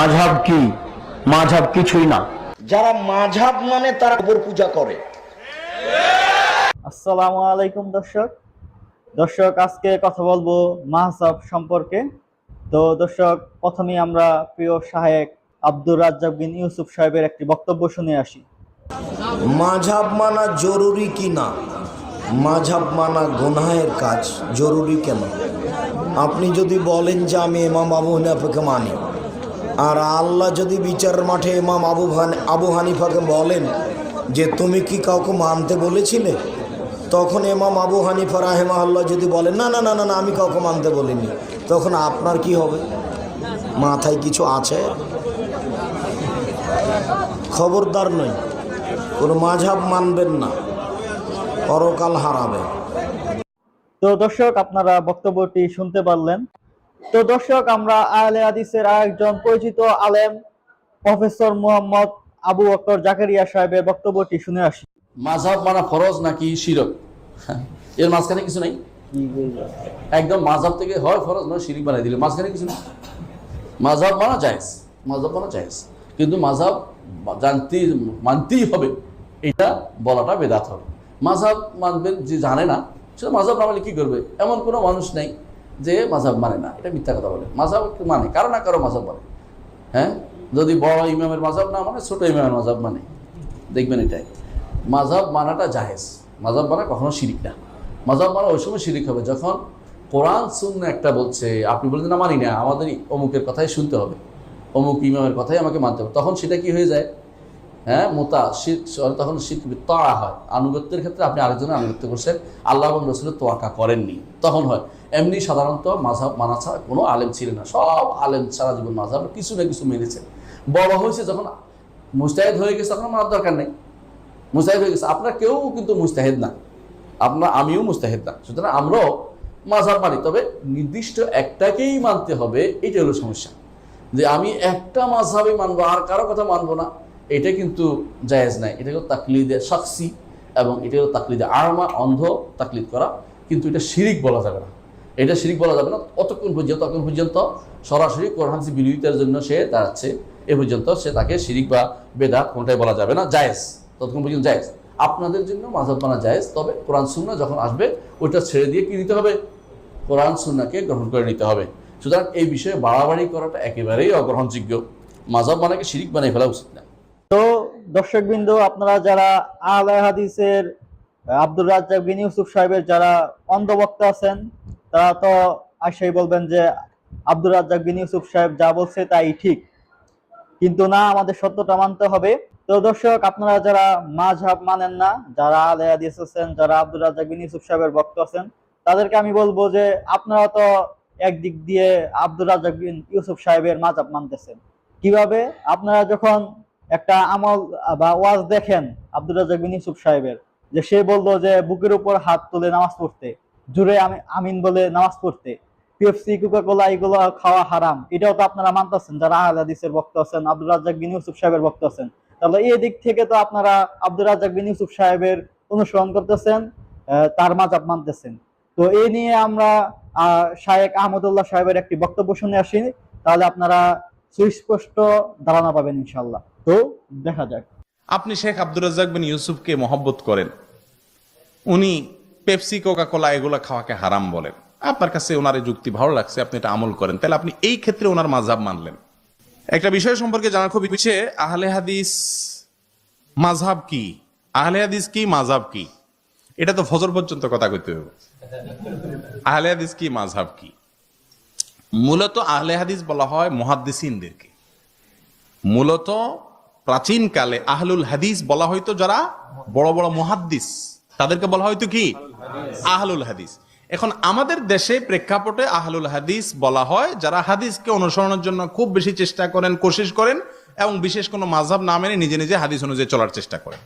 মাঝহাব কি? মাঝাব কিছুই না। যারা মাঝাব মানে তারা কবর পূজা করে। আসসালামু আলাইকুম দর্শক। দর্শক আজকে কথা বলব মাহসাব সম্পর্কে। তো দর্শক প্রথমেই আমরা প্রিয় সহায়ক আব্দুর রাজ্জাক বিন ইউসুফ সাহেবের একটি বক্তব্য শুনে আসি। মাঝাব মানা জরুরি কি না? মাঝাব মানা গুনাহের কাজ জরুরি কেন? আপনি যদি বলেন যে আমি ইমাম আবু হানিফাকে মানি আর আল্লাহ যদি বিচার মাঠে ইমাম আবু হান, আবু হানিফাকে বলেন যে তুমি কি কাউকে মানতে বলেছিলে? তখন ইমাম আবু হানিফা রাহেমা আল্লাহ যদি বলেন, না না না না না, আমি কাউকে মানতে বলিনি। তখন আপনার কি হবে? মাথায় কিছু আছে? খবরদার নয় কোনো মাঝাব মানবেন না। পরকাল হারাবে। তো দর্শক, আপনারা বক্তব্যটি শুনতে পারলেন। তো দর্শক, আমরা আহলে হাদিসের আরেকজন পরিচিত আলেম, প্রফেসর মোহাম্মদ আবু বকর জাকারিয়া সাহেবের বক্তব্যটি শুনে আসি। মাঝহাব মানা ফরজ নাকি শিরক? এর মাঝখানে কিছু নাই? একদম মাঝহাব থেকে হয় ফরজ, নয় শিরিক বানাই দিলে। মাঝখানে কিছু নেই? মাঝহাব মানা জায়েজ। মাঝহাব মানা জায়েজ। কিন্তু মাঝহাব জানতে, মানতেই হবে। এটা বলাটা বেদাত হবে। মাঝহাব মানবেন যে জানে না সে মাঝহাব না মানে কি করবে? এমন কোনো মানুষ নেই। যে মাঝাব মানে না, এটা মিথ্যা কথা বলে। মাঝহাব মানে কারও না কারও মাঝাব মানে হ্যাঁ? যদি বড় ইমামের মাঝহাব না মানে ছোট ইমামের মাঝহাব মানে। দেখবেন এটাই। মাঝহাব মানাটা জাহেজ মাঝহাব মানা কখনো শিরিক না। মাঝহাব মানা ওই সময় শিরিক হবে। যখন কোরআন শূন্য একটা বলছে, আপনি বলছেন না, মানি না। আমাদের অমুকের কথাই শুনতে হবে। অমুক ইমামের কথাই আমাকে মানতে হবে। তখন সেটা কি হয়ে যায়? হ্যাঁ মোতা, শির তখন শির তোয়া হয়। আনুগত্যের ক্ষেত্রে আপনি আরেকজনের আনুগত্য করছেন। আল্লাহ এবং রসুলের তোয়াক্কা করেননি। তখন হয়। এমনি সাধারণত মাঝহাব মানা ছাড়া কোনো আলেম ছিলেন না। সব আলেম সারা জীবন মাঝহাব কিছু না কিছু মেনেছেন বড় হয়েছে যখন মুস্তাহিদ হয়ে গেছে তখন মানার দরকার নেই। মুস্তাহিদ হয়ে গেছে। আপনার কেউ কিন্তু মুস্তাহিদ না। আপনার আমিও মুস্তাহিদ না। সুতরাং আমরাও মাঝহাব মানি। তবে নির্দিষ্ট একটাকেই মানতে হবে। এটা হলো সমস্যা। যে আমি একটা মাঝহাবই মানবো, আর কারও কথা মানবো না। এটা কিন্তু জায়েজ নাই। এটা হলো তাকলিদে সাক্ষী এবং এটা হলো তাকলিদে আরমা, অন্ধ তাকলিদ করা। কিন্তু এটা শিরিক বলা যাবে না। এটা শিরিক বলা যাবে না। অতক্ষণ পর্যন্ত ততক্ষণ পর্যন্ত সরাসরি কোরআন হাদিস বিরোধিতার জন্য সে দাঁড়াচ্ছে। এ পর্যন্ত সে তাকে শিরিক বা বেদাত কোনটাই বলা যাবে না। জায়েজ। ততক্ষণ পর্যন্ত জায়েজ। আপনাদের জন্য মাঝাব মানা জায়েজ। তবে কোরআন সুন্না যখন আসবে, ওইটা ছেড়ে দিয়ে কি নিতে হবে? কোরআন সুন্নাকে গ্রহণ করে নিতে হবে। সুতরাং এই বিষয়ে বাড়াবাড়ি করাটা একেবারেই অগ্রহণযোগ্য। মাঝাব মানাকে শিরিক বানিয়ে ফেলা উচিত না। তো দর্শক দর্শকবৃন্দ, আপনারা যারা আহলে হাদিসের আব্দুর রাজ্জাক বিন ইউসুফ সাহেবের যারা অন্ধভক্ত আছেন, তারা তো আসাই বলবেন যে আব্দুর রাজ্জাক বিন ইউসুফ সাহেব যা বলছে তাই ঠিক। কিন্তু না, আমাদের সত্যটা মানতে হবে। তো দর্শক, আপনারা যারা মাঝহাব মানেন না, যারা আহলে হাদিস আছেন, যারা আব্দুর রাজ্জাক বিন ইউসুফ সাহেবের ভক্ত আছেন, তাদেরকে আমি বলব যে আপনারা তো একদিক দিয়ে আব্দুর রাজ্জাক বিন ইউসুফ সাহেবের মাঝহাব মানতেছেন। কীভাবে? আপনারা যখন একটা আমল বা ওয়াজ দেখেন আব্দুল রাজাক বিন ইউসুফ সাহেবের, যে সে বলল যে বুকের উপর হাত তুলে নামাজ পড়তে, জুড়ে আমি, আমিন বলে নামাজ পড়তে। পিএফসি কোকা কোলা এগুলো খাওয়া হারাম। এটাও তো আপনারা মানতেছেন, যারা আহল হাদিসের ভক্ত আছেন আব্দুল রাজাক বিন ইউসুফ সাহেবের ভক্ত আছেন। তাহলে এই দিক থেকে তো আপনারা আব্দুল রাজাক বিন ইউসুফ সাহেবের অনুসরণ করতেছেন তার মাজাব মানতেছেন। তো এই নিয়ে আমরা শায়েক আহমদুল্লাহ সাহেবের একটি বক্তব্য শুনে আসি। তাহলে আপনারা সুস্পষ্ট ধারণা পাবেন ইনশাল্লাহ তো দেখা যাক। আপনি শেখ আব্দুর রাজ্জাক বিন ইউসুফকে মহব্বত করেন। উনি পেপসি কোকা কোলা এগুলো খাওয়াকে হারাম বলেন। আপনার কাছে ওনার এই যুক্তি ভালো লাগছে, আপনি এটা আমল করেন। তাহলে আপনি এই ক্ষেত্রে ওনার মাঝহাব মানলেন। একটা বিষয় সম্পর্কে জানা খুব ইচ্ছে আহলে হাদিস মাঝহাব কি? আহলে হাদিস কি মাঝহাব কি? এটা তো ফজর পর্যন্ত কথা কইতে হবে আহলে হাদিস কি মাঝাব কি? মূলত আহলে হাদিস বলা হয় মহাদ্দিসিনদেরকে। মূলত প্রাচীনকালে আহলুল হাদিস বলা হয়তো যারা? বড় বড় মুহাদ্দিস। তাদেরকে বলা হয়তো কি? আহলুল হাদিস। এখন আমাদের দেশে প্রেক্ষাপটে আহলুল হাদিস বলা হয় যারা হাদিসকে অনুসরণের জন্য খুব বেশি চেষ্টা করেন, কোশিশ করেন এবং বিশেষ কোনো মাঝহাব না মেনে নিজে নিজে হাদিস অনুযায়ী চলার চেষ্টা করেন।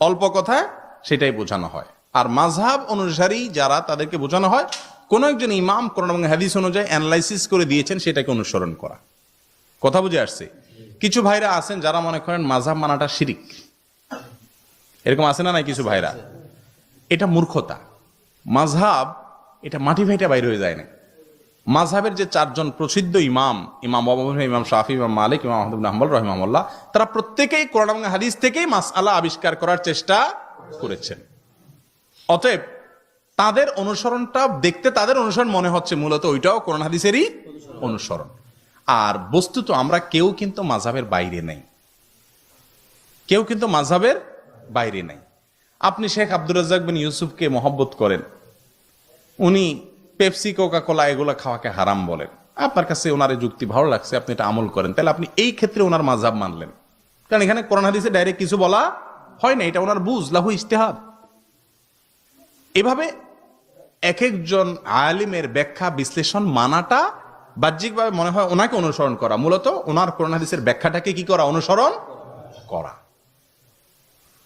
অল্প কথায় সেটাই বোঝানো হয়। আর মাঝহাব অনুসারী যারা, তাদেরকে বোঝানো হয়, কোনো একজন ইমাম এবং হাদিস অনুযায়ী অ্যানালাইসিস করে দিয়েছেন, সেটাকে অনুসরণ করা। কথা বুঝে আসছে? কিছু ভাইরা আছেন যারা মনে করেন মাঝহাব মানাটা শিরিক। এরকম আছে না নাই কিছু ভাইরা? এটা মূর্খতা। মাঝহাব, এটা মাটি ভাইটা বাইরে হয়ে যায় না মাঝহাবের যে চারজন প্রসিদ্ধ ইমাম ইমাম ইমাম শাফি, ইমাম মালিক, ইমাম আহমদ ইবনে হাম্বল রহিমাহুল্লাহ, তারা প্রত্যেকেই কোরআন হাদিস থেকেই মাসআলা আবিষ্কার করার চেষ্টা করেছেন। অতএব তাদের অনুসরণটা, দেখতে তাদের অনুসরণ মনে হচ্ছে, মূলত ওইটাও কোরআন হাদিসেরই অনুসরণ। আর বস্তুত আমরা কেউ কিন্তু মাঝহাবের বাইরে নেই। কেউ কিন্তু মাঝহাবের বাইরে নেই। আপনি শেখ আব্দুর রাজ্জাক বিন ইউসুফকে মহব্বত করেন। উনি পেপসি কোকা কোলা এগুলো খাওয়াকে হারাম বলেন। আপনার কাছে ওনার যুক্তি ভালো লাগছে, আপনি এটা আমল করেন। তাহলে আপনি এই ক্ষেত্রে ওনার মাঝহাব মানলেন। কারণ এখানে করোনা হাদিসে ডাইরেক্ট কিছু বলা হয় না, এটা ওনার বুঝ, লাহু ইস্তেহাদ এভাবে এক একজন আলিমের ব্যাখ্যা বিশ্লেষণ মানাটা বাহ্যিকভাবে মনে হয় ওনাকে অনুসরণ করা। মূলত ওনার কোরআন হাদিসের ব্যাখ্যাটাকে কি করা? অনুসরণ করা।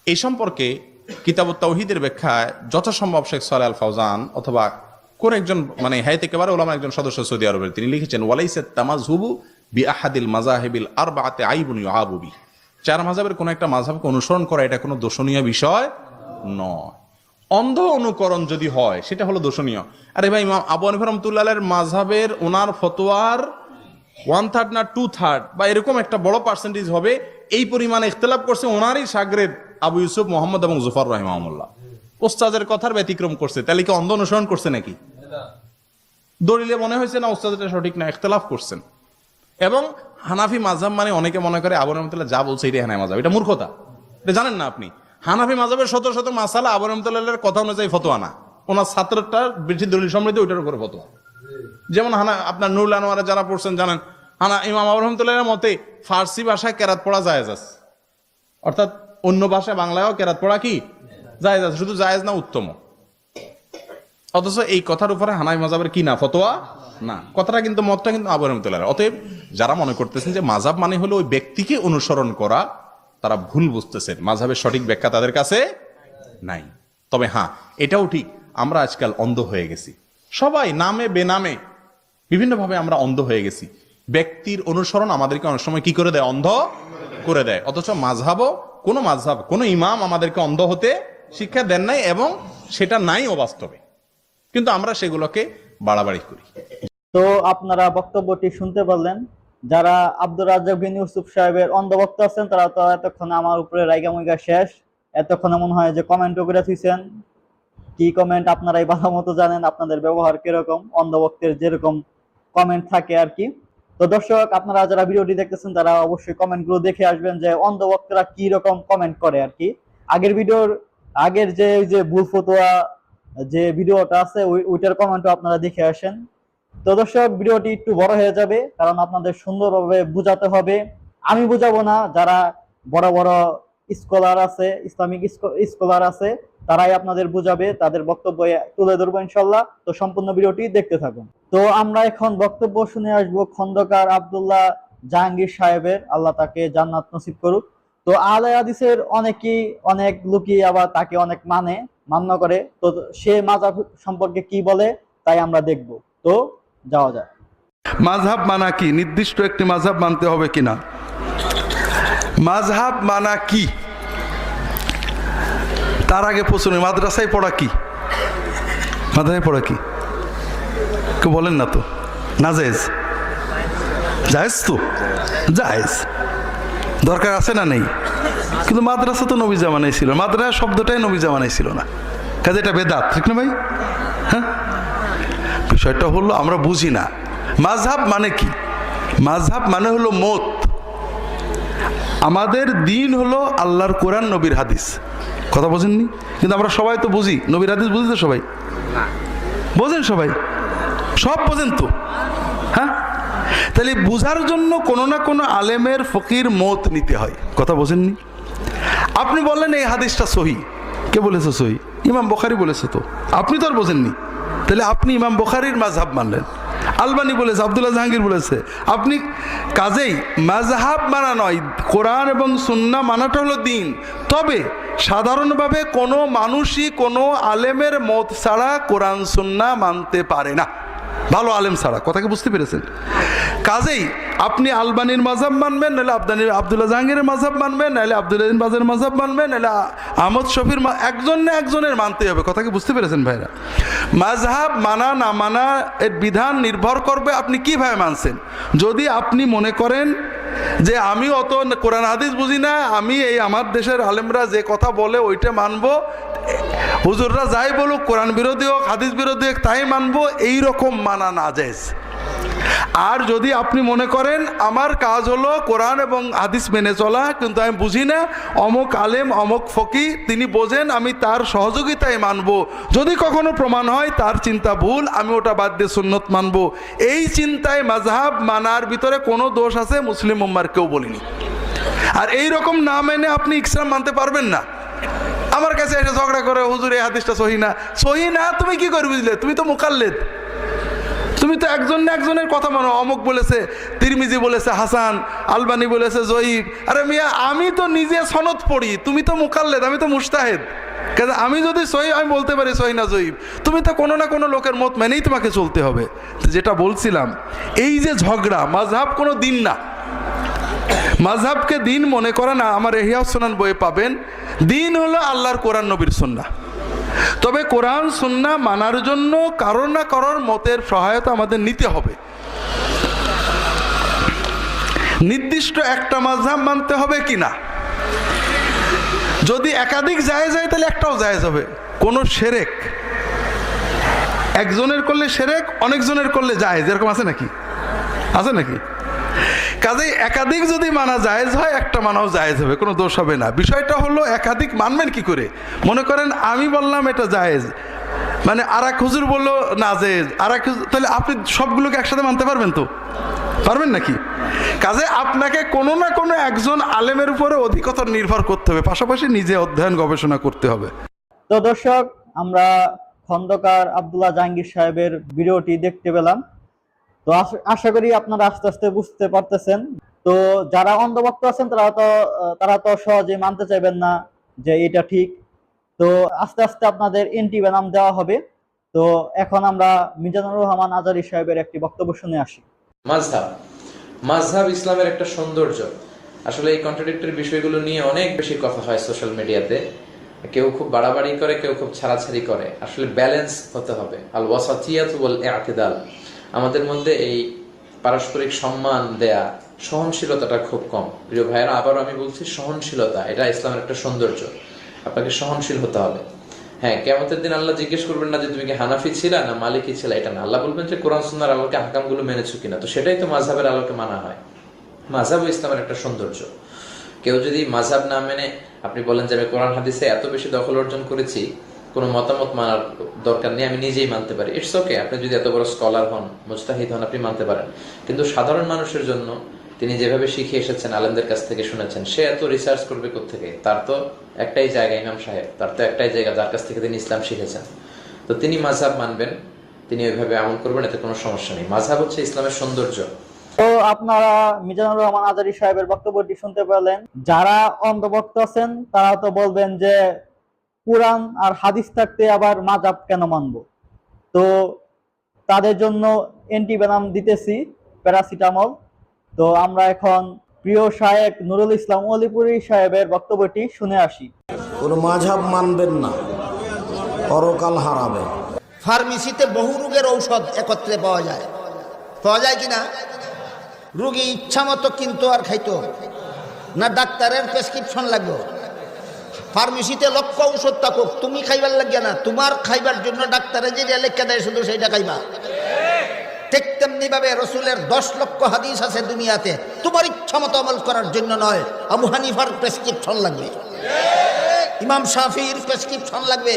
এই সম্পর্কে কিতাব তৌহিদের ব্যাখ্যায় যথাসম্ভব শেখ সালে আল ফাউজান অথবা কোন একজন মানে হাইতে একেবারে ওলামা একজন সদস্য সৌদি আরবের, তিনি লিখেছেন ওয়ালাইসে তামাজহুবু বি আহাদিল মাজাহেবিল আর বাতে আইবুন আবুবি চার মাঝাবের কোন একটা মাঝাবকে অনুসরণ করা এটা কোনো দোষণীয় বিষয় নয়। অন্ধ অনুকরণ যদি হয়, সেটা হলো দোষণীয় আরে ভাই আবু হানিফা রহমতুল্লাহের মাঝাবের ওনার ফতোয়ার ওয়ান থার্ড না টু থার্ড বা এরকম একটা বড় পার্সেন্টেজ হবে, এই পরিমাণে ইখতলাফ করছে ওনারই সাগরেদ আবু ইউসুফ মোহাম্মদ এবং জুফার রহিমাহুল্লাহ। ওস্তাদের কথার ব্যতিক্রম করছে, তাহলে কি অন্ধ অনুসরণ করছে নাকি? দলিলে মনে হয়েছে না ওস্তাদ এটা সঠিক না, ইখতলাফ করছেন। এবং হানাফি মাঝাব মানে অনেকে মনে করে আবু রহমতুল্লাহ যা বলছে এটাই হানাফি মাঝাব এটা মূর্খতা। এটা জানেন না আপনি। হানাফি মাজাবের শত শত মাসালা আবু রহমতুল্লাহের কথা অনুযায়ী ফতোয়া না। ওনার ছাত্রটা বেশি দলিল সমৃদ্ধ ওইটার উপরে ফতোয়া। যেমন হানা, আপনার নুরুল আনোয়ারে যারা পড়ছেন জানেন, হানা, ইমাম আবু রহমতুল্লাহের মতে ফার্সি ভাষায় কেরাত পড়া জায়েজ আছে। অর্থাৎ অন্য ভাষায় বাংলায়ও কেরাত পড়া কি? জায়েজ আছে, শুধু জায়েজ না উত্তম অথচ এই কথার উপরে হানাই মাজাবের কি না, ফতোয়া? না। কথাটা কিন্তু মতটা কিন্তু আবু রহমতুল্লাহ অতএব যারা মনে করতেছেন যে মাজাব মানে হলো ওই ব্যক্তিকে অনুসরণ করা তারা ভুল বুঝতেছেন। মাঝাবের সঠিক ব্যাখ্যা তাদের কাছে নাই। তবে হ্যাঁ এটাও ঠিক, আমরা আজকাল অন্ধ হয়ে গেছি। সবাই নামে বেনামে বিভিন্নভাবে আমরা অন্ধ হয়ে গেছি। ব্যক্তির অনুসরণ আমাদেরকে অনেক সময় কি করে দেয়? অন্ধ করে দেয়। অথচ মাঝহাবও, কোনো মাঝহাব, কোনো ইমাম আমাদেরকে অন্ধ হতে শিক্ষা দেন নাই এবং সেটা নাই ও বাস্তবে। কিন্তু আমরা সেগুলোকে বাড়াবাড়ি করি। তো আপনারা বক্তব্যটি শুনতে পারলেন। যারা আব্দুর রাজ্জাক বিন ইউসুফ সাহেবের অন্ধভক্ত আছেন, তারা তো এতক্ষণ আমার উপরে রাইগা মুইগা শেষ। এতক্ষণে মনে হয় যে কমেন্টও করে থুইছেন। কি কমেন্ট আপনারাই ভালো মতো জানেন, আপনাদের ব্যবহার কীরকম, অন্ধভক্তের যেরকম কমেন্ট থাকে আর কি। তো দর্শক, আপনারা যারা ভিডিওটি দেখতেছেন, তারা অবশ্যই কমেন্টগুলো দেখে আসবেন যে অন্ধভক্তরা কি রকম কমেন্ট করে আর কি। আগের ভিডিওর, আগের যে ওই যে ভুল ফতোয়া যে ভিডিওটা আছে, ওই- ওইটার কমেন্টও আপনারা দেখে আসেন। তো দর্শক, ভিডিওটি একটু বড় হয়ে যাবে, কারণ আপনাদের সুন্দরভাবে বোঝাতে হবে। আমি বুঝাবো না, যারা বড় বড় স্কলার আছে, ইসলামিক স্কলার আছে, তারাই আপনাদের বুঝাবে, তাদের বক্তব্য তুলে ধরবো ইনশাল্লাহ। তো সম্পূর্ণ ভিডিওটি দেখতে থাকুন। তো আমরা এখন বক্তব্য শুনে আসব খন্দকার আব্দুল্লাহ জাহাঙ্গীর সাহেবের। আল্লাহ তাকে জান্নাত নসিব করুক। তো আলে হাদিসের অনেকেই অনেক লোকই আবার তাকে অনেক মানে মান্য করে। তো সে মাজাব সম্পর্কে কি বলে, তাই আমরা দেখব। তো যাওয়া যায়। মাঝহাব মানা কি? নির্দিষ্ট একটি মাঝহাব মানতে হবে কিনা? মাঝহাব মানা কি? তার আগে প্রশ্ন মাদ্রাসায় পড়া কি? মাদ্রাসায় পড়া কি? কেউ বলেন না তো। না জায়েজ? জায়েজ তো? জায়েজ। দরকার আছে না নেই? কিন্তু মাদ্রাসা তো নবী জামানাই ছিল। মাদ্রাসা শব্দটাই নবী জামানাই ছিল না। কাজে এটা বেদাত, ঠিক না ভাই? হ্যাঁ? বিষয়টা হলো আমরা বুঝি না। মাঝহাব মানে কি? মাঝহাব মানে হলো মত। আমাদের দিন হলো আল্লাহর কোরআন নবীর হাদিস। কথা বোঝেননি? কিন্তু আমরা সবাই তো বুঝি। নবীর হাদিস বুঝি তো সবাই বোঝেন সবাই? সব বোঝেন তো? হ্যাঁ? তাহলে বুঝার জন্য কোনো না কোনো আলেমের ফকির মত নিতে হয়। কথা বোঝেননি? আপনি বললেন এই হাদিসটা সহি। কে বলেছে সহি? ইমাম বখারি বলেছে তো। আপনি তো আর বোঝেননি। তাহলে আপনি ইমাম বখারির মাঝহাব মানলেন। আলবানি বলেছে, আবদুল্লাহ জাহাঙ্গীর বলেছে, আপনি কাজেই মাঝহাব মানা নয়, কোরআন এবং সুন্না মানাটা হলো দিন। তবে সাধারণভাবে কোনো মানুষই কোনো আলেমের মত ছাড়া কোরআন সুন্না মানতে পারে না। ভালো আলেম ছাড়া কথাকে বুঝতে পেরেছেন? কাজেই আপনি আলবানির মাঝাব মানবেন, নাহলে আবদানির, আবদুল্লাহ জাহাঙ্গীরের মাঝাব মানবেন, নাহলে আব্দুল বাজের মাঝাব মানবেন, নাহলে আহমদ শফির একজন না একজনের মানতে হবে, কথা কি বুঝতে পেরেছেন ভাইরা? মাঝহাব মানা না মানা এর বিধান নির্ভর করবে আপনি কীভাবে মানছেন। যদি আপনি মনে করেন যে আমি অত কোরআন হাদিস বুঝি না, আমি এই আমার দেশের আলেমরা যে কথা বলে ওইটা মানবো হুজুররা যাই বলুক, কোরআন বিরোধী হোক, হাদিস বিরোধী হোক, তাই মানবো, এইরকম মানা না যায় আর যদি আপনি মনে করেন, আমার কাজ হলো কোরআন এবং হাদিস মেনে চলা, কিন্তু আমি বুঝি না, অমুক আলেম, অমুক ফকি তিনি বোঝেন, আমি তার সহযোগিতায় মানব। যদি কখনো প্রমাণ হয়, তার চিন্তা ভুল, আমি ওটা বাদ দিয়ে সুন্নত মানব। এই চিন্তায় মাঝহাব মানার ভিতরে কোনো দোষ আছে? মুসলিম উম্মার কেউ বলিনি। আর এই রকম না মেনে আপনি ইসলাম মানতে পারবেন না। আমার কাছে এসে ঝগড়া করে, হুজুর, এই হাদিসটা সহি না। সহি না, তুমি কি করে বুঝলে? তুমি তো মুকাল্লেদ। তুমি তো একজন না একজনের কথা মানো। অমুক বলেছে, তিরমিজি বলেছে, হাসান, আলবানি বলেছে, জয়ীব। আরে মিয়া, আমি তো নিজে সনদ পড়ি, তুমি তো মুকাল্লেদ, আমি তো মুস্তাহেদ। কাজে আমি যদি সহি, আমি বলতে পারি সহি না জয়ীব। তুমি তো কোনো না কোনো লোকের মত মেনেই তোমাকে চলতে হবে। যেটা বলছিলাম, এই যে ঝগড়া, মাঝহাব কোনো দিন না। মাঝহাবকে দিন মনে করে না, আমার এহিয়া সোনান বইয়ে পাবেন। দিন হলো আল্লাহর কোরআন, নবীর সন্না। তবে কোরআন, সুন্না মানার জন্য কারোর না কারোর মতের সহায়তা আমাদের নিতে হবে। নির্দিষ্ট একটা মাঝহাব মানতে হবে কি না? যদি একাধিক যায় যায় তাহলে একটাও জায়েজ হবে। কোনো সেরেক। একজনের করলে সেরেক, অনেকজনের করলে যায় যেরকম আছে নাকি? আছে নাকি? কাজেই একাধিক যদি মানা জায়েজ হয়, একটা মানাও জায়েজ হবে, কোনো দোষ হবে না। বিষয়টা হলো, একাধিক মানবেন কি করে? মনে করেন, আমি বললাম এটা জায়েজ। মানে আর এক হুজুর বলল, না জায়েজ। আর এক তাহলে আপনি সবগুলোকে একসাথে মানতে পারবেন তো? পারবেন নাকি? কাজে আপনাকে কোনো না কোনো একজন আলেমের উপরে অধিকতর নির্ভর করতে হবে, পাশাপাশি নিজে অধ্যয়ন, গবেষণা করতে হবে। তো দর্শক, আমরা খন্দকার আব্দুল্লাহ জাহাঙ্গীর সাহেবের ভিডিওটি দেখতে পেলাম। তো আশা করি আপনারা আস্তে আস্তে বুঝতে পারতেছেন। তো যারা অন্ধভক্ত আছেন, তারা তো তারা তো সহজে মানতে চাইবেন না যে এটা ঠিক। তো আস্তে আস্তে আপনাদের এন্টি নাম দেওয়া হবে। তো এখন আমরা মিজানুর রহমান আজারি সাহেবের একটি বক্তব্য শুনে আসি। মাঝহাব। মাঝহাব ইসলামের একটা সৌন্দর্য। আসলে এই কন্ট্রাডিক্টরি বিষয়গুলো নিয়ে অনেক বেশি কথা হয় সোশ্যাল মিডিয়াতে কেউ খুব বাড়াবাড়ি করে, কেউ খুব ছাড়াছাড়ি করে। আসলে ব্যালেন্স হতে হবে। আল ওয়াসাতিয়াত ওয়াল ইআতিদাল আমাদের মধ্যে এই পারস্পরিক সম্মান দেয়া সহনশীলতাটা খুব কম। প্রিয় ভাইয়েরা, আবারও আমি বলছি সহনশীলতা, এটা ইসলামের একটা সৌন্দর্য। আপনাকে সহনশীল হতে হবে। হ্যাঁ কেমতের দিন আল্লাহ জিজ্ঞেস করবেন না যে তুমি কি হানাফি ছিলা না মালিকি ছিলা, এটা না। আল্লাহ বলবেন যে কোরআন, সুন্নার আলোকে হাকামগুলো মেনেছো কিনা। তো সেটাই তো মাঝহাবের আলোকে মানা হয়। মাঝহাব ইসলামের একটা সৌন্দর্য। কেউ যদি মাঝহাব না মেনে, আপনি বলেন যে আমি কোরআন, হাদিসে এত বেশি দখল অর্জন করেছি কোনো মতামত মানার দরকার নেই, আমি নিজেই মানতে পারি। ইটস ওকে আপনি যদি এত বড় স্কলার হন মুস্তাহিদ হন, আপনি মানতে পারেন। কিন্তু সাধারণ মানুষের জন্য তিনি যেভাবে শিখে এসেছেন, আলেমদের কাছ থেকে শুনেছেন, সে এত রিসার্চ করবে থেকে তার তো একটাই জায়গা, ইমাম সাহেব, তার তো একটাই জায়গা যার কাছ থেকে তিনি ইসলাম শিখেছেন। তো তিনি মাঝহাব মানবেন, তিনি ওইভাবে আমল করবেন, এতে কোনো সমস্যা নেই। মাঝহাব হচ্ছে ইসলামের সৌন্দর্য। তো আপনারা মিজানুর রহমান আজারি সাহেবের বক্তব্যটি শুনতে পেলেন। যারা অন্ধভক্ত আছেন, তারা তো বলবেন যে কোরআন আর হাদিস থাকতে আবার মাজাব কেন মানবো? তো তাদের জন্য অ্যান্টিভেনাম দিতেছি প্যারাসিটামল। তো আমরা এখন প্রিয় সাহেব নুরুল ইসলাম অলিপুরি সাহেবের বক্তব্যটি শুনে আসি। কোনো মাঝহাব মানবেন না। পরকাল হারাবে ফার্মেসিতে বহু রোগের ঔষধ একত্রে পাওয়া যায়। পাওয়া যায় কি না রুগী ইচ্ছা মতো কিনতো আর খাইতো। না ডাক্তারের প্রেসক্রিপশন লাগবে ফার্মেসিতে লক্ষ ঔষধ থাকো তুমি খাইবার লাগিয়া না, তোমার খাইবার জন্য ডাক্তারে যে লেখা দেয়, শুধু সেইটা খাইবা। ঠিক তেমনি ভাবে রসুলের দশ লক্ষ হাদিস আছে দুনিয়াতে, তোমার ইচ্ছা মতো আমল করার জন্য নয়, আবু হানিফার প্রেসক্রিপশন লাগবে। ইমাম শাফির প্রেসক্রিপশন লাগবে,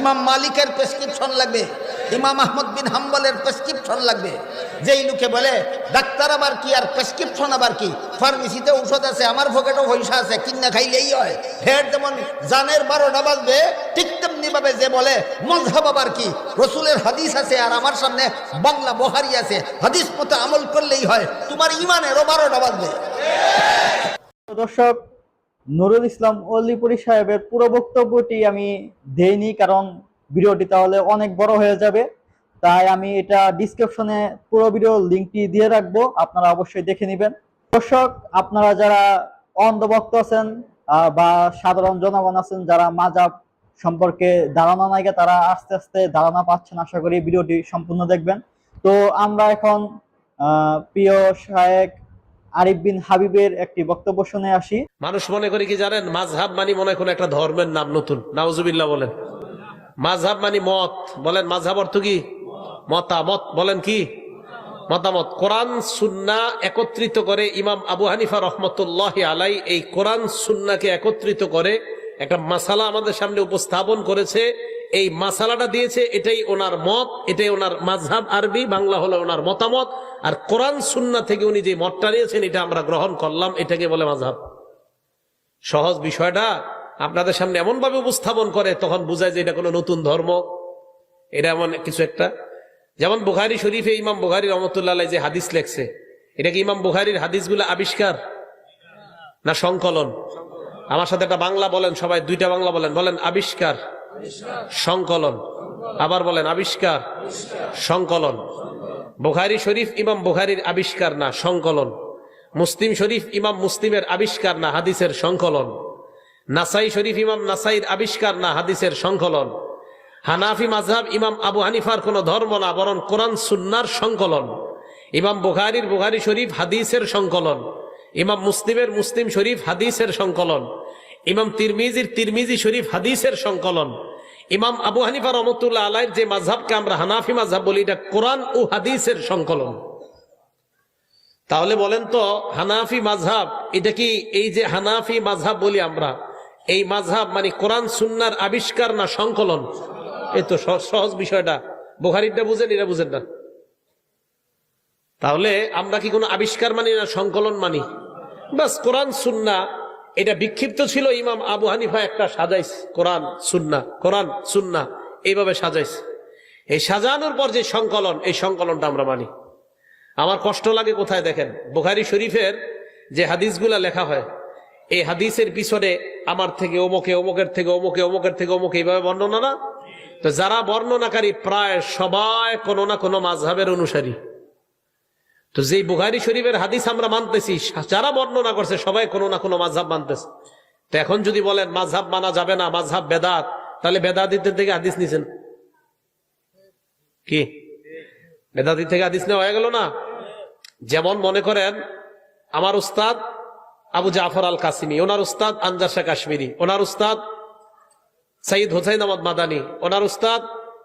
ইমাম মালিকের প্রেসক্রিপশন লাগবে। ইমাম আহমদ বিন হাম্বলের প্রেসক্রিপশন লাগবে। যেই লোকে বলে, ডাক্তার আবার কি আর প্রেসক্রিপশন আবার কি? ফার্মেসিতে ঔষধ আছে, আমার পকেটও পয়সা আছে, কিনা খাইলেই হয়। হের যেমন জানের বারোটা বাজবে, ঠিক তেমনি ভাবে যে বলে, মজহাব আবার কি? রসুলের হাদিস আছে আর আমার সামনে বাংলা বহারি আছে। হাদিস মতো আমল করলেই হয়, তোমার ইমানেরও বারোটা বাজবে। দর্শক, নুরুল ইসলাম অলিপুরি সাহেবের পুরো বক্তব্যটি আমি দেইনি, কারণ ভিডিওটি তাহলে অনেক বড় হয়ে যাবে। তাই আমি এটা ডিসক্রিপশনে পুরো ভিডিও লিঙ্কটি দিয়ে রাখব, আপনারা অবশ্যই দেখে নেবেন। দর্শক, আপনারা যারা অন্ধভক্ত আছেন বা সাধারণ জনগণ আছেন, যারা মাজাব সম্পর্কে ধারণা নাই তারা আস্তে আস্তে ধারণা পাচ্ছেন, আশা করি ভিডিওটি সম্পূর্ণ দেখবেন। তো আমরা এখন প্রিয় শায়েক আরিফ বিন হাবিবের একটি বক্তব্য শুনে আসি। মানুষ মনে করি কি জানেন মাঝহাব মানি মনে কোনো একটা ধর্মের নাম নতুন। নাউজুবিল্লাহ বলেন। মাঝহাব মানি মত। বলেন মাঝহাব অর্থ কি? মতামত। বলেন কি? মতামত। কোরআন, সুন্না একত্রিত করে ইমাম আবু হানিফা রহমতুল্লাহ আলাই এই কোরআন, সুন্নাকে একত্রিত করে একটা মাসালা আমাদের সামনে উপস্থাপন করেছে। এই মাসালাটা দিয়েছে, এটাই ওনার মত, এটাই ওনার মাঝহাব আরবি, বাংলা হলো ওনার মতামত। আর কোরআন, সুন্না থেকে উনি যে মতটা নিয়েছেন, এটা আমরা গ্রহণ করলাম, এটাকে বলে মাঝহাব সহজ বিষয়টা আপনাদের সামনে এমন ভাবে উপস্থাপন করে, তখন বোঝায় যে এটা কোনো নতুন ধর্ম। এটা এমন কিছু একটা। যেমন বুখারি শরীফে ইমাম বুখারি রহমতুল্লাহ যে হাদিস লেখছে, এটা কি ইমাম বুখারির হাদিসগুলো আবিষ্কার? না সংকলন? আমার সাথে একটা বাংলা বলেন, সবাই দুইটা বাংলা বলেন। বলেন আবিষ্কার, সংকলন। আবার বলেন আবিষ্কার, সংকলন। বুখারি শরীফ ইমাম বুখারির আবিষ্কার না, সংকলন। মুসলিম শরীফ ইমাম মুসলিমের আবিষ্কার না, হাদিসের সংকলন। নাসাই শরীফ ইমাম নাসাইর আবিষ্কার না হাদিসের সংকলন। হানাফি মাঝহাব ইমাম আবু হানিফার কোনো ধর্ম না, বরং কোরআন সুন্নার সংকলন। ইমাম বুখারির বুখারি শরীফ হাদিসের সংকলন। ইমাম মুসলিমের মুসলিম শরীফ হাদিসের সংকলন। ইমাম তিরমিজির তিরমিজি শরীফ হাদিসের সংকলন। ইমাম আবু হানিফা রহমতুল্লাহ আলাইর যে মাঝহাবকে আমরা হানাফি মাঝহাব বলি, এটা কোরআন ও হাদিসের সংকলন। তাহলে বলেন তো, হানাফি মাঝহাব এটা কি এই যে হানাফি মাঝহাব বলি আমরা এই মাঝহাব মানে কোরআন, সুন্নার আবিষ্কার না সংকলন? এ তো সহ- সহজ বিষয়টা। বোখারিটা বুঝেন, এরা বুঝেন না। তাহলে আমরা কি কোনো আবিষ্কার মানি না সংকলন মানি? বাস কোরআন, সুন্না, এটা বিক্ষিপ্ত ছিল ইমাম আবু হানিফা একটা সাজাইস, কোরআন, সুন্না কোরআন, সুন্না, এইভাবে সাজাইছে এই সাজানোর পর যে সংকলন, এই সংকলনটা আমরা মানি। আমার কষ্ট লাগে কোথায় দেখেন? বুখারি শরীফের যে হাদিসগুলা লেখা হয় এই হাদিসের পিছনে আমার থেকে ওমকে ওমকের থেকে ওমকে ওমকের থেকে ওমকে এইভাবে বর্ণনা না? তো যারা বর্ণনাকারী প্রায় সবাই কোনো না কোনো মাঝহাবের অনুসারী। তো যেই বুখারি শরীফের হাদিস আমরা মানতেছি, যারা বর্ণনা করছে সবাই কোনো না কোনো মাঝহাব মানতেছে। তো এখন যদি বলেন মাঝহাব মানা যাবে না মাঝহাব বেদাত, তাহলে বেদাতিদের থেকে হাদিস নিছেন। কি? বেদাতি থেকে হাদিস নেওয়া হয়ে গেল না? যেমন মনে করেন, আমার উস্তাদ আবু জাফর আল কাসিমি ওনার উস্তাদ আনজার শাহ কাশ্মীরি ওনার উস্তাদ সঈদ হোসাইন আহমদ মাদানি, ওনার উস্তাদ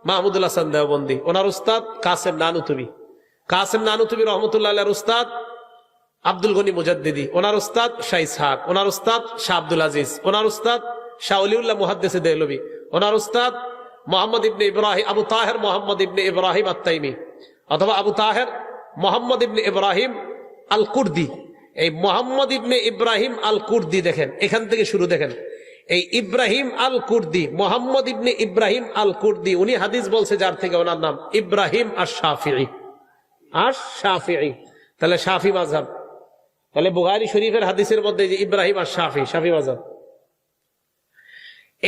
মাহমুদুল হাসান দেওবন্দি, ওনার উস্তাদ কাসেম নানুতুবি। কাসেম নানুতুবি রহমতুল্লাহ আল্লাহর উস্তাদ আব্দুল গনি মুজাদ্দিদি, ওনার উস্তাদ শাহ ইসহাক, ওনার উস্তাদ শাহ আব্দুল আজিজ, ওনার উস্তাদ শাহ অলিউল্লাহ মুহাদ্দেসে দেহলবি, ওনার উস্তাদ মোহাম্মদ ইবনে ইব্রাহিম, আবু তাহের মোহাম্মদ ইবনে ইব্রাহিম আত্তাইমি, অথবা আবু তাহের মোহাম্মদ ইবনে ইব্রাহিম আল কুর্দি এই মোহাম্মদ ইবনে ইব্রাহিম আল কুর্দি দেখেন, এখান থেকে শুরু দেখেন। এই ইব্রাহিম আল কুর্দি মোহাম্মদ ইবনে ইব্রাহিম আল কুর্দি উনি হাদিস বলছে যার থেকে ওনার নাম ইব্রাহিম আর শাফি আর শাফি তাহলে শাফি মাঝহাব তাহলে বুহারি শরীফের হাদিসের মধ্যে যে ইব্রাহিম আর শাফি শাফি মাঝহাব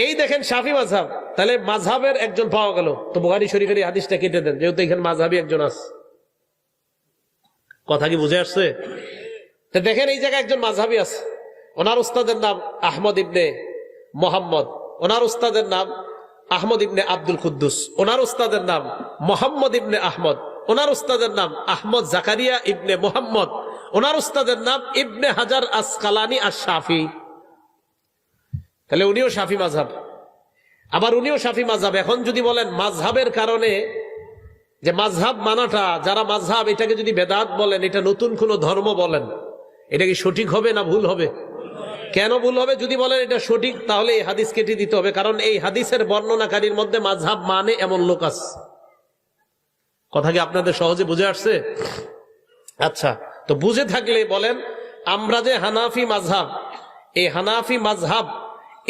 এই দেখেন শাফি মাঝহাব তাহলে মাঝহাবের একজন পাওয়া গেল। তো বুহারি শরীফের এই হাদিসটা কেটে দেন, যেহেতু এখানে মাঝহাবি একজন আছে। কথা কি বুঝে আসছে? দেখেন এই জায়গায় একজন মাঝহাবি আছে। ওনার উস্তাদের নাম আহমদ ইবনে মোহাম্মদ, ওনার উস্তাদের নাম আহমদ ইবনে আব্দুল কুদ্দুস, ওনার উস্তাদের নাম মোহাম্মদ ইবনে আহমদ, ওনার উস্তাদের নাম আহমদ জাকারিয়া ইবনে মোহাম্মদ, ওনার উস্তাদের নাম ইবনে হাজার আসকালানি আর শাফি তাহলে উনিও শাফি মাঝহাব আবার উনিও শাফি মাঝহাব এখন যদি বলেন মাঝহাবের কারণে যে মাঝহাব মানাটা, যারা মাঝহাব এটাকে যদি বেদাত বলেন, এটা নতুন কোনো ধর্ম বলেন। এটা কি সঠিক হবে না ভুল হবে? কেন ভুল হবে? যদি বলেন এটা সঠিক, তাহলে এই হাদিস কেটে দিতে হবে। কারণ এই হাদিসের বর্ণনাকারীর মধ্যে মাঝহাব মানে এমন লোক আছে। কথা কি আপনাদের সহজে বুঝে আসছে? আচ্ছা তো বুঝে থাকলে বলেন, আমরা যে হানাফি মাঝহাব এই হানাফি মাঝহাব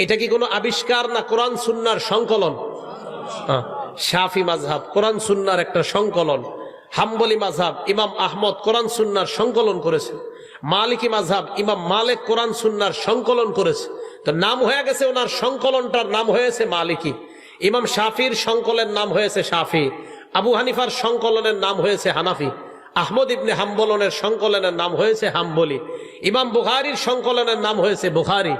এটা কি কোনো আবিষ্কার না কোরআন সুন্নার সংকলন? শাফি মাঝহাব কোরআন সুন্নার একটা সংকলন। হাম্বলি মাঝহাব ইমাম আহমদ কোরআন সুন্নার সংকলন করেছে মালিকি মাঝহাব ইমাম মালিক কোরআন সুন্নার সংকলন করেছে। তো নাম হয়ে গেছে ওনার সংকলনটার, নাম হয়েছে মালিকি। ইমাম শাফির সংকলের নাম হয়েছে শাফি। আবু হানিফার সংকলনের নাম হয়েছে হানাফি। আহমদ ইবনে হাম্বলনের সংকলনের নাম হয়েছে হাম্বলি। ইমাম বুখারির সংকলনের নাম হয়েছে বুখারি।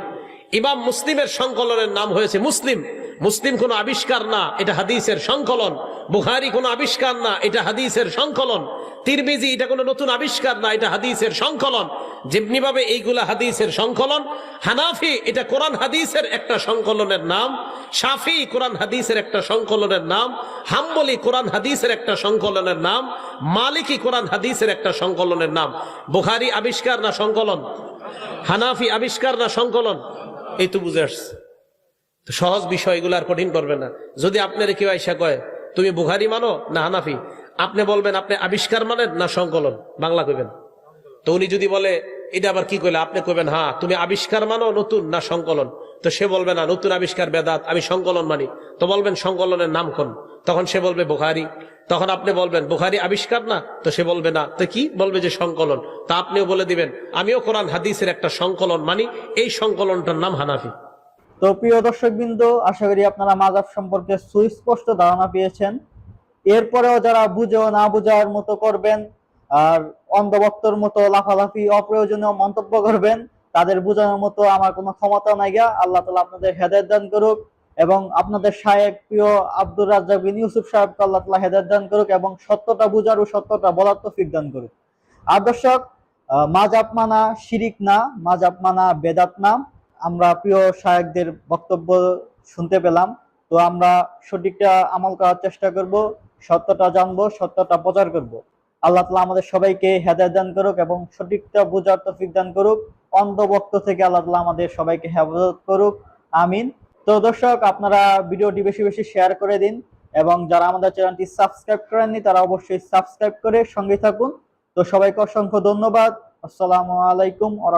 ইমাম মুসলিমের সংকলনের নাম হয়েছে মুসলিম। মুসলিম কোনো আবিষ্কার না, এটা হাদিসের সংকলন। বুখারি কোনো আবিষ্কার না, এটা হাদিসের সংকলন। তিরমিজি, এটা কোনো নতুন আবিষ্কার না, এটা হাদিসের সংকলন। যেমনি ভাবে এইগুলা হাদিসের সংকলন, হানাফি, এটা কোরআন হাদিসের একটা সংকলনের নাম, শাফি, কোরআন হাদিসের একটা সংকলনের নাম, হাম্বলি, কোরআন হাদিসের একটা সংকলনের নাম, মালিকি, কোরআন হাদিসের একটা সংকলনের নাম। বুখারি আবিষ্কার না সংকলন? হানাফি আবিষ্কার না সংকলন? এই তো বুঝে আসছে। সহজ বিষয় এগুলো আর কঠিন করবে না। যদি আপনার কেউ আইসা কয় তুমি বুখারি মানো না হানাফি? আপনি বলবেন, আপনি আবিষ্কার মানেন না সংকলন? বাংলা কইবেন। তো উনি যদি বলে, এটা আবার কি কইলে? আপনি কইবেন হ্যাঁ তুমি আবিষ্কার মানো নতুন না সংকলন? তো সে বলবে, না, নতুন আবিষ্কার বেদাত, আমি সংকলন মানি। তো বলবেন, সংকলনের নাম কোন? তখন সে বলবে, বুখারি। তখন আপনি বলবেন, বুখারি আবিষ্কার না? তো সে বলবে, না। তো কি বলবে যে সংকলন? তা আপনিও বলে দিবেন, আমিও কোরআন, হাদিসের একটা সংকলন মানি, এই সংকলনটার নাম হানাফি। তো প্রিয় দর্শকবৃন্দ, আশা করি আপনারা মাজাব সম্পর্কে সুস্পষ্ট ধারণা পেয়েছেন। এরপরেও যারা বুঝেও না বুঝার মতো করবেন, আর অন্ধভক্তর মতো লাফালাফি, অপ্রয়োজনীয় মন্তব্য করবেন, তাদের বোঝানোর মতো আমার কোনো ক্ষমতা নাই গা। আল্লাহ তালা আপনাদের হেদায়ত দান করুক এবং আপনাদের সাহেব প্রিয় আব্দুর রাজ্জাক বিন ইউসুফ সাহেবকে আল্লাহ তালা হেদায়ত দান করুক এবং সত্যটা বুঝার ও সত্যটা বলার তৌফিক দান করুক। আর দর্শক মাজাব মানা শিরিক না, মাজাব মানা বেদাত না। আমরা প্রিয় শায়েকদের বক্তব্য শুনতে পেলাম। তো আমরা সঠিকটা আমল করার চেষ্টা করব, সত্যটা জানব, সত্যটা প্রচার করব। আল্লাহ তালা আমাদের সবাইকে হেদায়ত দান করুক এবং সঠিকটা বোঝার তৌফিক দান করুক। অন্ধভক্ত থেকে আল্লাহ তালা আমাদের সবাইকে হেফাজত করুক। আমিন। তো দর্শক, আপনারা ভিডিওটি বেশি বেশি শেয়ার করে দিন এবং যারা আমাদের চ্যানেলটি সাবস্ক্রাইব করেননি, তারা অবশ্যই সাবস্ক্রাইব করে সঙ্গে থাকুন। তো সবাইকে অসংখ্য ধন্যবাদ। আসসালামু আলাইকুম আ